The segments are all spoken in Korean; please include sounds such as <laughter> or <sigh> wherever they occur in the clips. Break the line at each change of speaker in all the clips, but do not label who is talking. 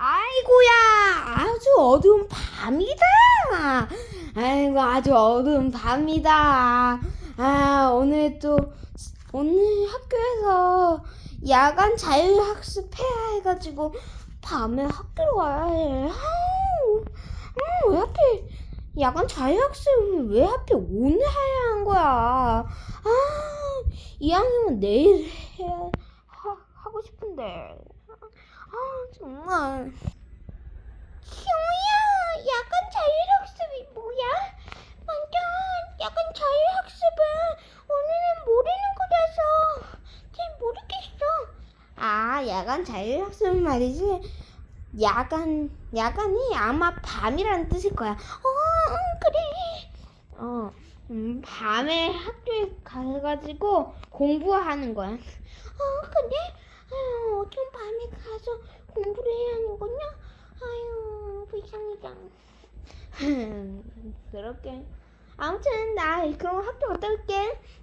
아이고야, 아주 어두운 밤이다. 아이고, 아주 어두운 밤이다. 아, 오늘 또, 오늘 학교에서 야간 자율학습 해야 해가지고, 밤에 학교로 와야 해. 아우, 음, 왜 하필, 야간 자율학습을 왜 하필 오늘 해야 한 거야. 아, 이왕이면 내일 해야, 하, 하고 싶은데. 아 정말. 형우야 야간 자율학습이 뭐야? 완전 야간 자율학습은 오늘은 모르는 거라서 잘 모르겠어. 아 야간 자율학습은 말이지. 야간 야간이 아마 밤이라는 뜻일 거야. 어 응, 그래. 어 음, 밤에 학교에 가가지고 공부하는 거야 어 그래? 아유, 어쩜 밤에 가서 공부를 해야 하는 거냐? 아유, 불쌍하다. 그렇게. 아무튼, 나 그럼 학교 갔다 올게.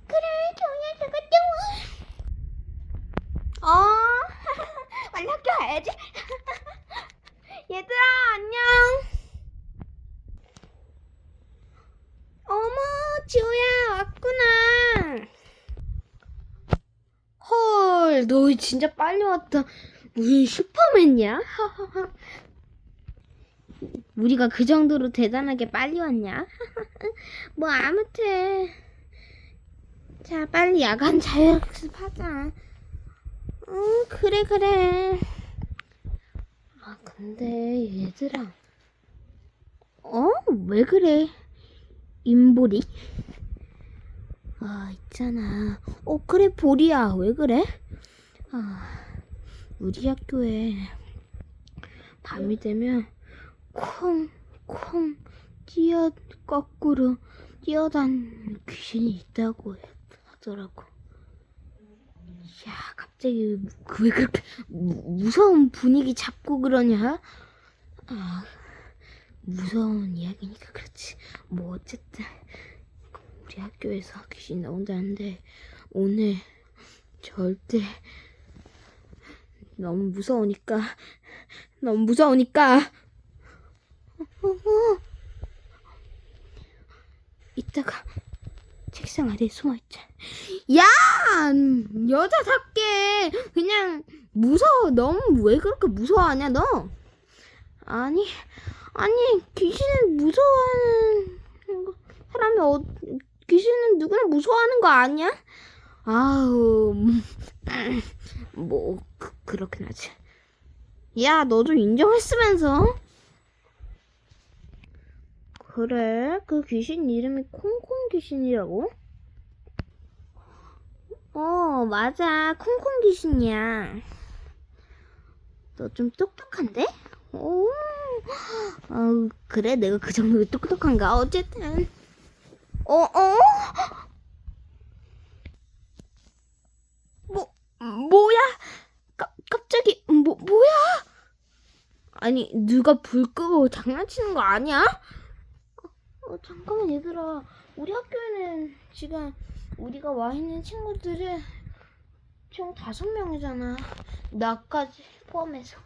그래, 정이야, 잘 갔다 와. 어, <laughs> 빨리 학교 가야지. <laughs> 얘들아, 안녕. 어머, 지호야, 왔구나. 헐, 너 진짜 빨리 왔다. 무슨 슈퍼맨이야? <laughs> 우리가 그 정도로 대단하게 빨리 왔냐? <laughs> 뭐 아무튼 자 빨리 야간 자율학습 하자. 어 그래 그래. 아 근데 얘들아, 어 왜 그래? 임보리? 아, 있잖아. 어, 그래, 보리야. 왜 그래? 아, 우리 학교에 밤이 되면 콩, 콩, 뛰어, 거꾸로 뛰어다니는 귀신이 있다고 하더라고. 야, 갑자기 그왜 그렇게 무, 무서운 분위기 잡고 그러냐? 아, 무서운 이야기니까 그렇지. 뭐 어쨌든 우리 학교에서 귀신 나온다는데 오늘 절대 너무 무서우니까 너무 무서우니까 어, 어. 이따가 책상 아래에 숨어있자 야 여자답게 그냥 무서워 너무 왜 그렇게 무서워하냐 너 아니 아니 귀신을 무서워하는 거- 사람이 어, 귀신은 누구나 무서워하는 거 아니야? 아우, 음, 뭐 그, 그렇긴 하지. 야, 너도 인정했으면서. 그래, 그 귀신 이름이 콩콩 귀신이라고? 어, 맞아, 콩콩 귀신이야. 너 좀 똑똑한데? 오, 어, 그래, 내가 그 정도로 똑똑한가? 어쨌든. 어, 어? 뭐, 뭐야? 까, 갑자기, 뭐, 뭐야? 아니, 누가 불 끄고 장난치는 거 아니야? 어, 잠깐만, 얘들아. 우리 학교에는 지금 우리가 와 있는 친구들은 총 다섯 명이잖아. 나까지 포함해서.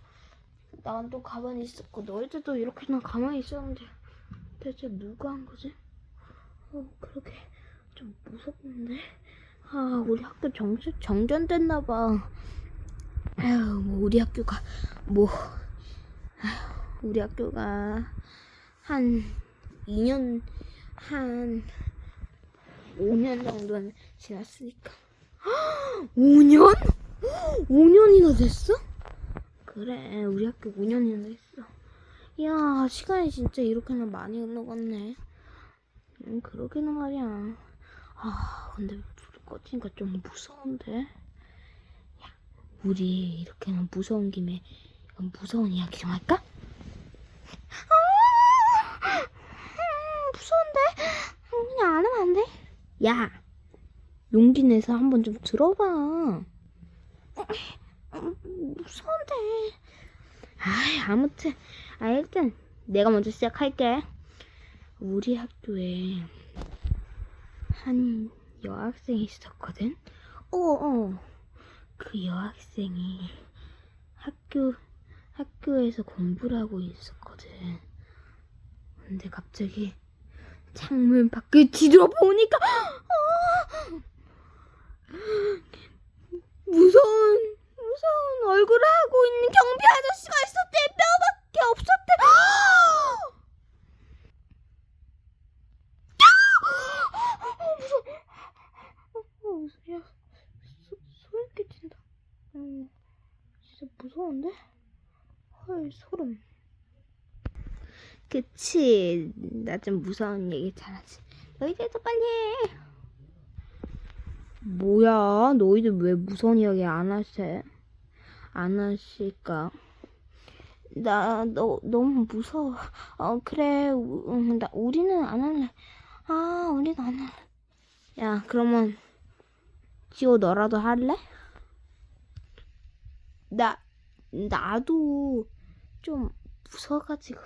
난 또 가만히 있었고, 너희들도 이렇게나 가만히 있었는데, 대체 누가 한 거지? 어, 그러게 좀 무섭는데. 아, 우리 학교 정, 정전됐나 봐. 아휴, 뭐 우리 학교가 뭐, 아휴, 우리 학교가 한 2년, 한 5년 정도는 지났으니까. <gasps> 5년? 5년이나 <gasps> 됐어? 그래, 우리 학교 5년이나 됐어. 이야, 시간이 진짜 이렇게나 많이 흘러갔네. 음, 그러기는 말이야. 아, 근데 불 꺼지니까 좀 무서운데. 야, 우리 이렇게는 무서운 김에 무서운 이야기 좀 할까? 아, 음, 무서운데. 음, 그냥 안 하면 안 돼? 야, 용기 내서 한번 좀 들어봐. 음, 무서운데. 아이, 아무튼, 아, 일단 내가 먼저 시작할게. 우리 학교에 한 여학생이 있었거든. 어, 어. 그 여학생이 학교 학교에서 공부를 하고 있었거든. 근데 갑자기 창문 밖을 뒤돌아보니까 아! 무서운 무서운 얼굴을 하고 있는 경비 아저씨가 있었대. 뼈밖에 없었대. 아, 무서워. 어. 야, 소, 소름 끼친다. 음, 진짜 무서운데? 헐, 소름. 그치. 나 좀 무서운 얘기 잘하지. 너희들도 빨리 해. 뭐야, 너희들 왜 무서운 이야기 안 하세? 안 하실까? 나, 너, 너무 무서워. 어, 그래. 우, 음, 나, 우리는 안 할래. 아, 우리는 안 할래. 야, 그러면, 지호 너라도 할래? 나, 나도 좀 무서워가지고.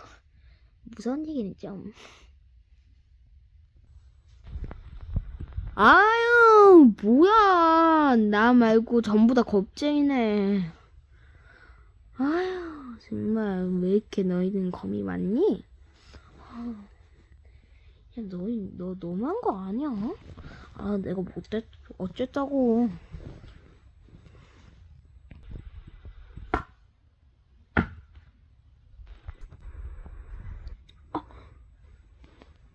무서운 얘기는 좀. 아유, 뭐야. 나 말고 전부 다 겁쟁이네. 아유, 정말 왜 이렇게 너희는 겁이 많니? 야, 너희, 너 너무한 거 아니야? 아, 내가 못됐, 어쨌다고.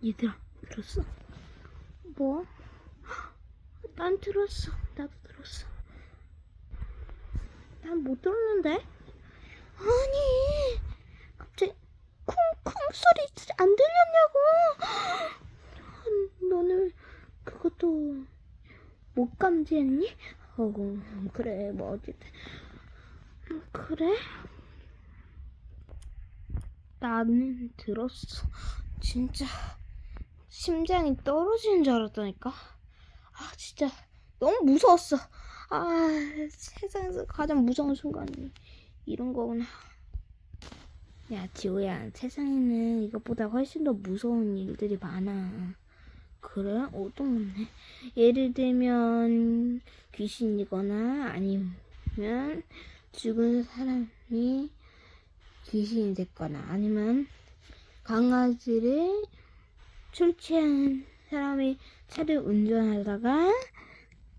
얘들아, 들었어? 뭐? 난 들었어. 나도 들었어. 난 못 들었는데? 아니, 갑자기 쿵쿵 소리 안 들렸냐고. 아, 너는 그것도 못 감지했니? 어, 그래, 뭐 어쨌든. 그래? 나는 들었어. 진짜 심장이 떨어지는 줄 알았다니까. 아, 진짜 너무 무서웠어. 아, 세상에서 가장 무서운 순간이 이런 거구나. 야, 지호야, 세상에는 이것보다 훨씬 더 무서운 일들이 많아. 그래? 어떤 건데? 예를 들면 귀신이거나 아니면 죽은 사람이 귀신이 됐거나 아니면 강아지를 출취한 사람이 차를 운전하다가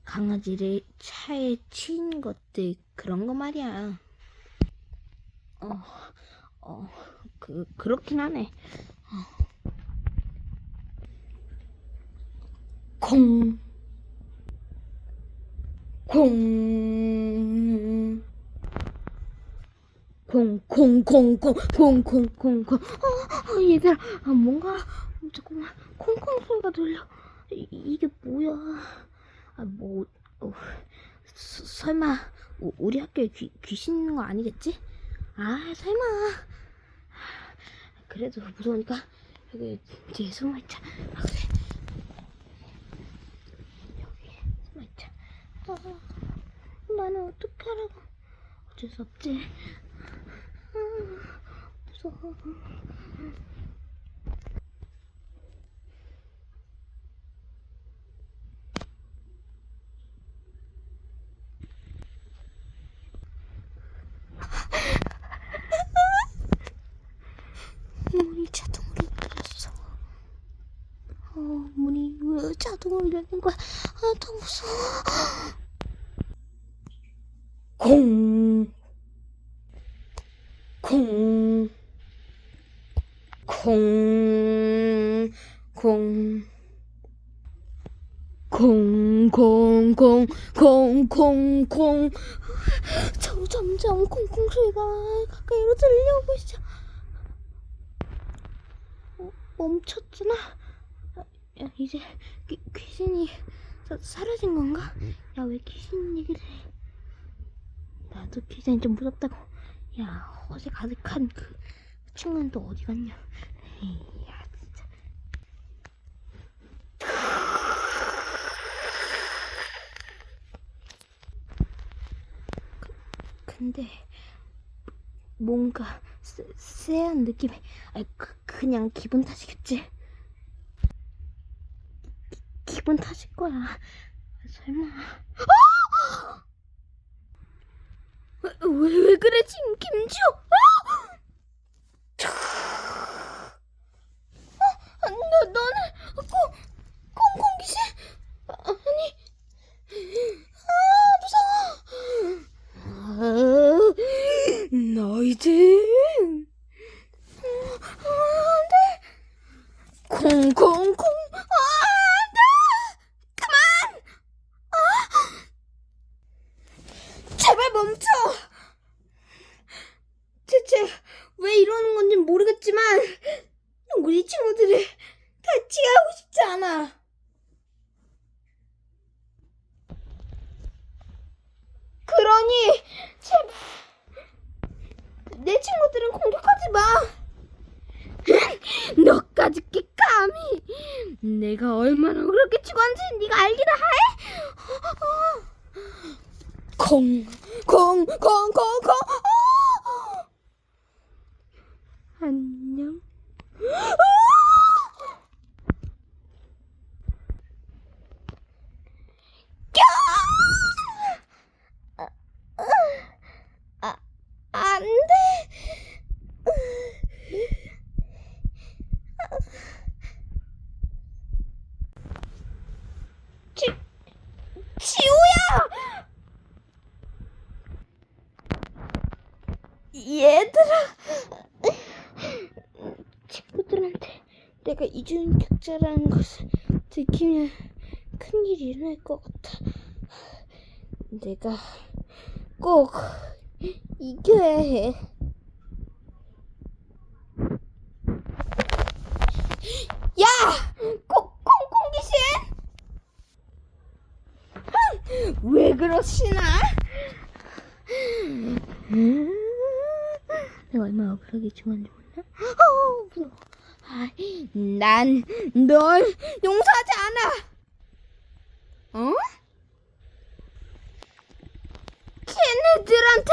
강아지를 차에 친 것들 그런 거 말이야. 어, 어, 그 그렇긴 하네. 어. 콩, 콩. 콩콩콩콩콩콩콩콩 어, 어, 얘들아 아, 뭔가 잠깐만. 콩콩 소리가 들려. 이, 이게 뭐야? 아뭐 어, 서- 설마 우- 우리 학교에 귀, 귀신 있는 거 아니겠지? 아 설마. 그래도 무서우니까 여기 뒤에 숨어있자. 아, 여기 숨어있자. 아, 나는 어떻게 하라고 어쩔 수 없지. 아, 무서워. 콩, 콩, 콩, 콩. 콩콩콩콩콩콩. 콩, 점점 콩콩 소리가 가까이로 들려오고 있어. 어, 멈췄구나. 야, 이제 귀, 귀신이 사, 사라진 건가? 야 왜 귀신 얘기를 해? 나도 귀신이 좀 무섭다고. 야, 어제 가득한 그 친구는 또 어디 갔냐? 에이, 야, 진짜. 그, 근데 뭔가 쎄, 쎄한 느낌이 아, 그, 그냥 기분 탓이겠지? 기, 기분 탓일 거야. 설마. <gasps> 왜, 왜, 그래, 김, 김지호? 아! 않아 그러니 제발 내 친구들은 공격하지 마. <laughs> 너까지 게 감히 내가 얼마나 그렇게 죽었는지 네가 알기나 해? 콩, 콩, 콩, 콩, 콩. 어! 안녕. 아, 안 돼. 지, 지우야! 얘들아, 친구들한테 내가 이중인격자라는 것을 들키면 큰일이 일어날 것 같아. 내가 꼭 이겨야 해. 야! 콩, 콩콩 귀신! 왜 그러시나? 내가 얼마나 억울하게 죽었는지 몰라? 어, 무서워. 아, 난널 용서하지 않아! 어? 쟤네들한테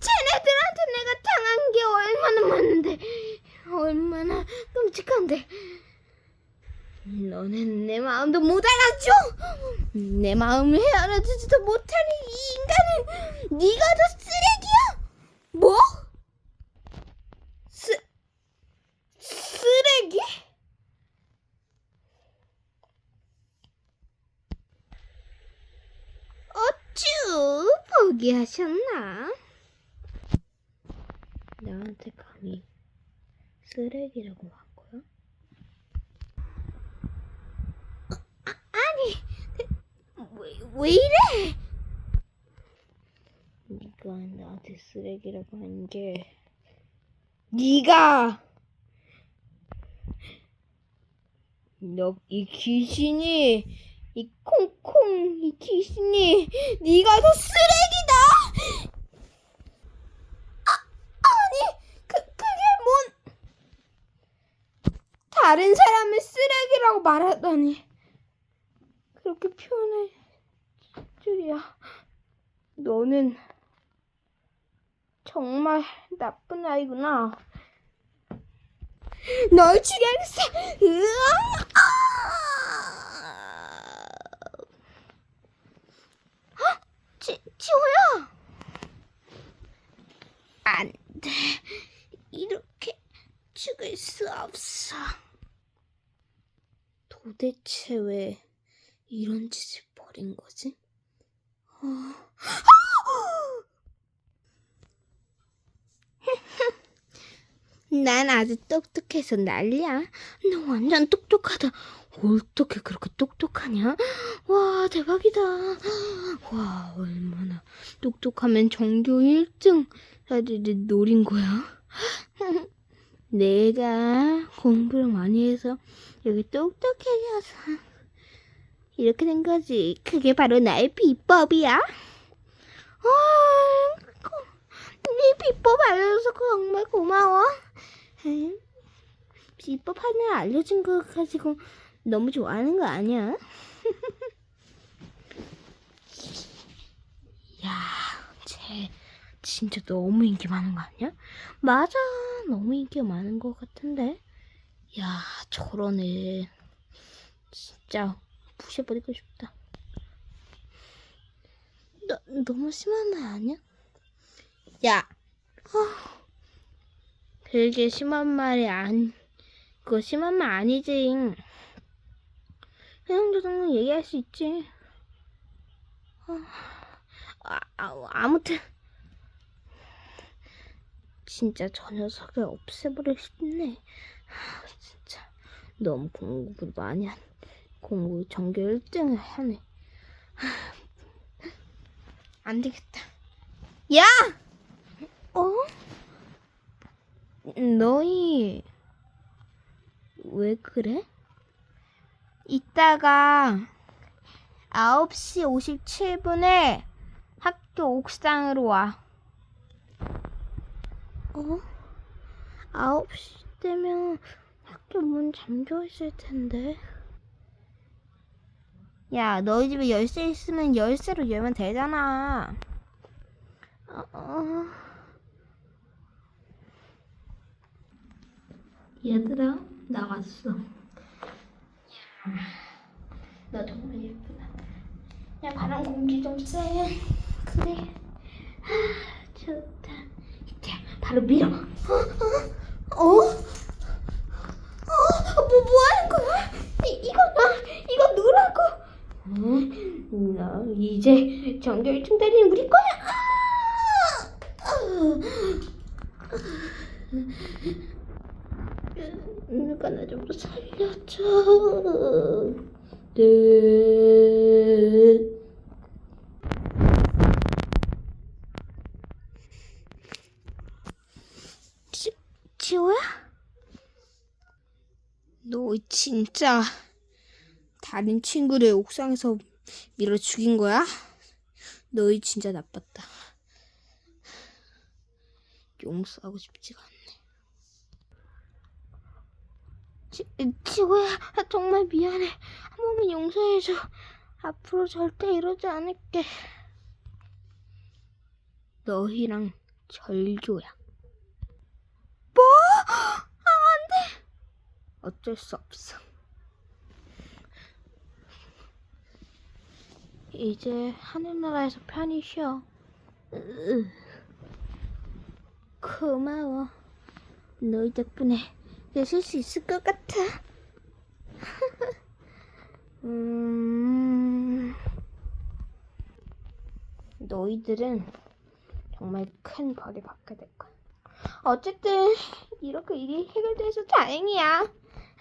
쟤네들한테 내가 당한 게 얼마나 많은데 얼마나 끔찍한데 너는 내 마음도 못 알아줘 내 마음을 헤아려주지도 못하는 이 인간은 네가 더 쓰레기야 뭐? 쓰 쓰레기? 어쭈 포기하셨나? 나한테 감히 쓰레기라고 한 거야? 아, 아니 왜, 왜 이래? 네가 나한테 쓰레기라고 한 게 네가 너 이 귀신이 이 콩콩 이 귀신이 네가 더 쓰레기다. 아, 아니 그 그게 뭔 다른 사람을 쓰레기라고 말하다니 그렇게 표현할 줄이야. 너는 정말 나쁜 아이구나. 널 죽여야겠어. 으아! 아! 지, 지호야! 안 돼. 이렇게 죽을 수 없어. 도대체 왜 이런 짓을 벌인 거지? 어... <laughs> 난 아주 똑똑해서 난리야. 너 완전 똑똑하다. 어떻게 그렇게 똑똑하냐? 와, 대박이다. 와, 얼마나 똑똑하면 전교 1등 자리를 노린 거야? <laughs> 내가 공부를 많이 해서 여기 똑똑해져서 이렇게 된 거지. 그게 바로 나의 비법이야. 아, 네 비법 알려줘서 정말 고마워. 응? 비법 하나 알려준 거 가지고 너무 좋아하는 거 아니야? <laughs> 야, 쟤 진짜 너무 인기 많은 거 아니야? 맞아, 너무 인기가 많은 것 같은데. 야, 애 진짜 부셔버리고 싶다. 너, 너무 심한 말 아니야? 야, 아, 그게 심한 말이 아니, 그거 심한 말 아니지. 저 정도 얘기할 수 있지. 아, 아, 아, 아무튼 진짜 저 녀석을 없애버리고 싶네. 하, 진짜 너무 공부를 많이 한 공부 전교 1등을 하네. 하, 안 되겠다. 야! 어? 너희 왜 그래? 이따가 9시 57분에 학교 옥상으로 와. 어? 9시 되면 학교 문 잠겨 있을 텐데. 야, 너희 집에 열쇠 있으면 열쇠로 열면 되잖아. 어, 어. 얘들아, 나 왔어. 야, 너 정말 예쁘다. 야, 바람 공기 좀 쐬. 그래. 하, 좋다. 자, 바로 밀어. 어? 어? 어? 어? 뭐, 뭐 하는 거야? 이, 이거 나, 이거 누라고. 어? 나 이제 전교 1등 달리는 우리 거야. 아! 누가 나 좀 살려줘. 네. 지, 지호야? 너 진짜 다른 친구를 옥상에서 밀어 죽인 거야? 너희 진짜 나빴다. 용서하고 싶지가 않네. 지, 지호야, 정말 미안해. 한 번만 용서해줘. 앞으로 절대 이러지 않을게. 너희랑 절교야. 뭐? 아, 안 돼. 어쩔 수 없어. 이제 하늘나라에서 편히 쉬어. 으. 고마워. 너희 덕분에 내쉴 수 있을 것 같아. <laughs> 음... 너희들은 정말 큰 벌을 받게 될 거야. 어쨌든 이렇게 일이 해결돼서 다행이야.